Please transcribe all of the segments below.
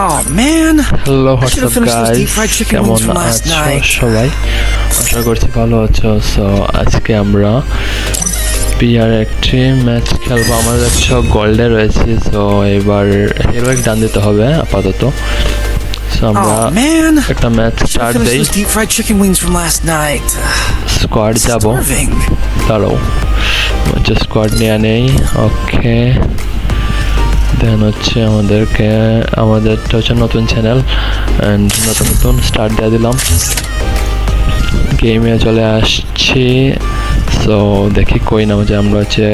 Oh man. those deep fried chicken কেমন আছো. সবাই আশা করছি ভালো আছো সো আজকে আমরা পিআর একটি ম্যাচ খেলব আমাদের সব গোল্ডে রয়েছে সো এবার হিরোইক ডান দিতে হবে আপাতত সো আমরা Oh. একটা ম্যাচ স্টার্ট দেই those deep fried chicken wings from last night. Squad যাব. দাঁড়াও স্কোয়াড নিয়ে নেই ওকে দেন হচ্ছে আমাদেরকে আমাদেরটা হচ্ছে নতুন চ্যানেল অ্যান্ড নতুন নতুন স্টার্ট দিয়ে দিলাম। গেমে চলে আসছি। সো দেখি কই নাম যে আমরা হচ্ছে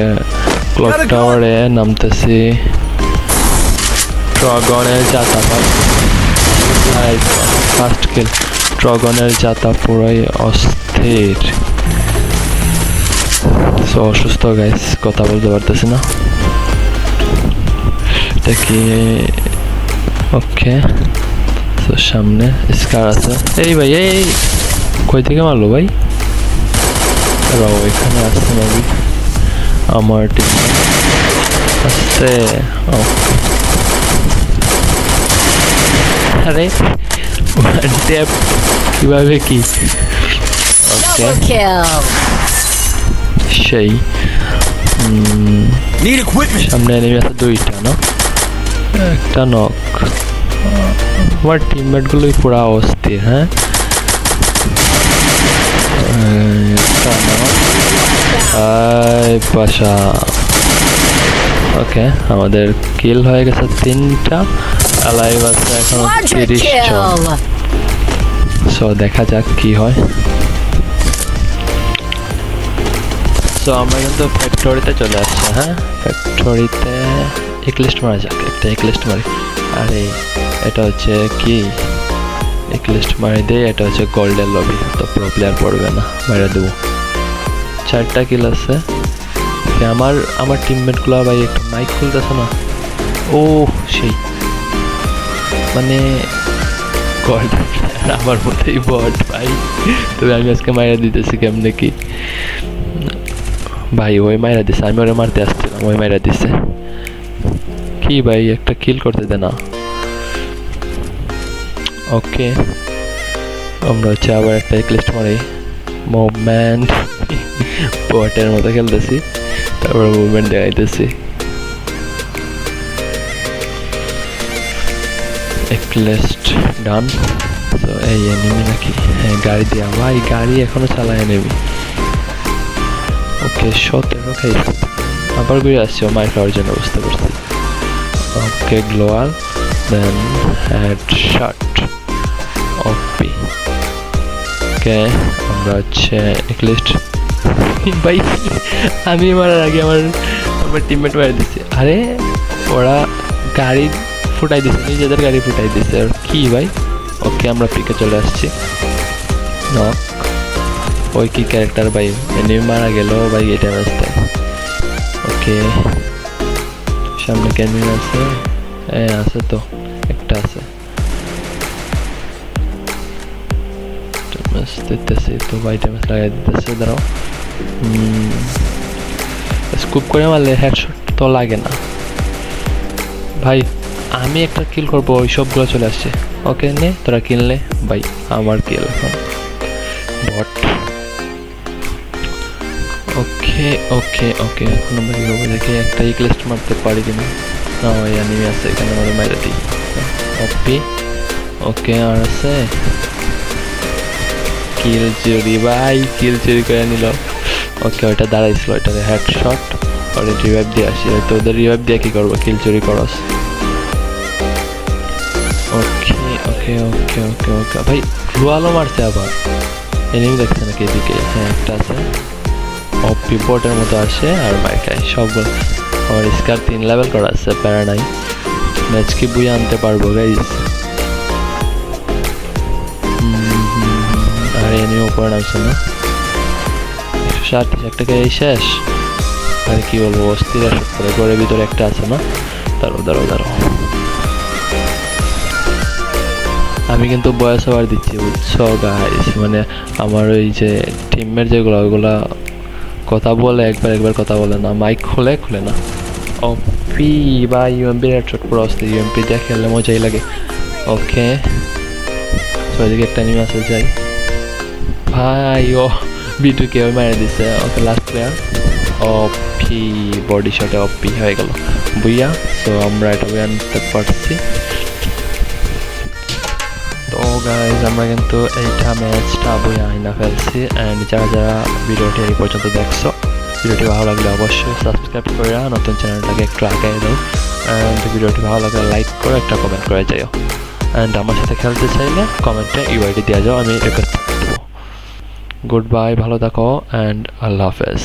ক্লক টাওয়ারে নামতেছি। ট্রগনের যাতা ফার্স্ট কিল ট্রগনের যাতা পুরোই অস্থির। সো অসুস্থ গাইস কথা বলতে পারতেছি না। এটা কি? ওকে। তো সামনে স্কার আছে। এই ভাই এই কই থেকে মারলো ভাই? রাও এখানে আছে নবী আমার টিম আছে। ওকে। আরে ট্যাপ কীভাবে কি? ওকে। সেই উম, Need equipment. সামনে এনিমি আছে দুইটা না একটা নক আমার টিমমেট গুলোই পুরো অস্থির হ্যাঁ? একটা। এই পাশা। ওকে আমাদের কিল হয়ে গেছে তিনটা। লাইভ আছে এখন তিরিশ সো দেখা যাক কি হয়। সো আমরা কিন্তু ফ্যাক্টরিতে চলে আসছি হ্যাঁ? ফ্যাক্টরিতে একলিস্ট মারা যাক, একটা একলিস্ট মারি। আরে, এটা হচ্ছে কি? একলিস্ট মারি দিয়ে এটা হচ্ছে গোল্ডেন লবি তো প্রো প্লেয়ার পড়বে না, মেরে দেবো। চারটা কিল আছে। আমার আমার টিমমেটগুলো ভাই একটু মাইক খুলতেছে না। ও সেই। মানে গড আমার মতোই বট ভাই। তবে আমি আজকে মায়েরা দিতেছি কেমনে কি? ভাই, ওই মায়েরা দিছে, আমি ওরে মারতে আসছিলাম, ওই মায়েরা দিছে। কি ভাই, একটা কিল করতে দে না। ওকে আমরা হচ্ছে আবার একটা এক্লিস্ট মারি। মুভমেন্ট বটের মতো খেলতেছি। তারপরে মুভমেন্ট দেখাইতেছি। এক্লেস্ট ডান তো এই এনিমি নাকি? হ্যাঁ গাড়ি দিয়া। ভাই, গাড়ি এখনও চালায় এনিমি ওকে সতেরো খাইছে আবার ঘুরে আসছে মার খাওয়ার জন্য বুঝতে পারছি। ওকে গ্লোয়াল দেন হেড শট ওপি ওকে আমরা হচ্ছে এক্লিস্ট ভাই, আমি মারার আগে আমার আমার টিমমেট মারা দিচ্ছে। আরে, ওরা গাড়ি ফুটাই দিছে, নিজেদের গাড়ি ফুটাই দিছে। আর কি ভাই? ওকে আমরা পিকে চলে আসছি। নক ওই কি ক্যারেক্টার ভাই? এনিমি মারা গেল, ভাই, এটা রাস্তায় ওকে সামনে ক্যানিং আছে। হ্যাঁ আছে তো, একটা আছে। তো, ভাই ড্যামেজ লাগাই দিতেছে, দাঁড়াও। স্কুপ করে মারলে হেডশট তো লাগে না। ভাই, আমি একটা কিল করব, ওই সবগুলো চলে আসছে। ওকে নে, তোরা কিনলে, ভাই, আমার কিল এখন বট ওকে ওকে ওকে, এখন আমরা কী করব দেখি একটা ইকলিস্ট মারতে পারি কিনা। না, ওই অ্যানিমি আছে, এখানে আমাদের মাইরে দিই। ওপি ওকে, আর আছে? কিল চুরি, ভাই কিল চুরি করে নিল। ওকে, ওইটা দাঁড়াইছিল ওইটাতে হেড শট ওটা রিভাইভ দিয়ে আসি। তো ওদের রিভাইভ দিয়ে কি করব? কিল চুরি করস। ওকে ওকে ওকে ওকে ওকে। ভাই রুয়ালো মারছে আবার। এনিমি দেখছে নাকি এদিকে? হ্যাঁ একটা আছে। বোটের মতো আসে আর মাইকাই সবগুলো আমার স্কার তিন লেভেল করা আছে, প্যারা ম্যাচ কি বুয়ে আনতে পারব গাইজ আর এনিমি উপরে নামছে না। ষাট একটাকে এই শেষ। আর, কি বলব, অস্থির করে ঘরের ভিতরে একটা আছে না? দাঁড়ো দাঁড়ো দাঁড়ো আমি কিন্তু বয়স আবার দিচ্ছি, বুঝছ গাইস মানে আমার ওই যে টিমের যেগুলো ওইগুলা কথা বলে, একবার একবার কথা বলে না। মাইক খুলে খুলে না। ও পি বা ইউএমপি হেডশট পুরো অস্থির। ইউএমপি দিয়ে খেললে মজাই লাগে। ওকে তো এদিকে একটা নিয়ে আসে যাই। ভাই, ও বিটু কেউ মেরে দিছে। ওকে লাস্ট প্লেয়ার অপি বডি শটে অপি হয়ে গেল। বুইয়া সো আমরা এটা বুইয়া নিতে পারছি। আমরা কিন্তু এইটা ম্যাচটা বইয়া আইনা ফেলছি। অ্যান্ড যারা যারা ভিডিওটি এই পর্যন্ত দেখছ, ভিডিওটি ভালো লাগলে অবশ্যই সাবস্ক্রাইব করে নতুন চ্যানেলটাকে একটু আগাই দাও। অ্যান্ড ভিডিওটি ভালো লাগলে লাইক করে একটা কমেন্ট করে যাও অ্যান্ড আমার সাথে খেলতে চাইলে কমেন্টে ইউআইডি দেওয়া যাও, আমি দেবো গুড বাই ভালো থাকো অ্যান্ড আল্লাহ হাফেজ।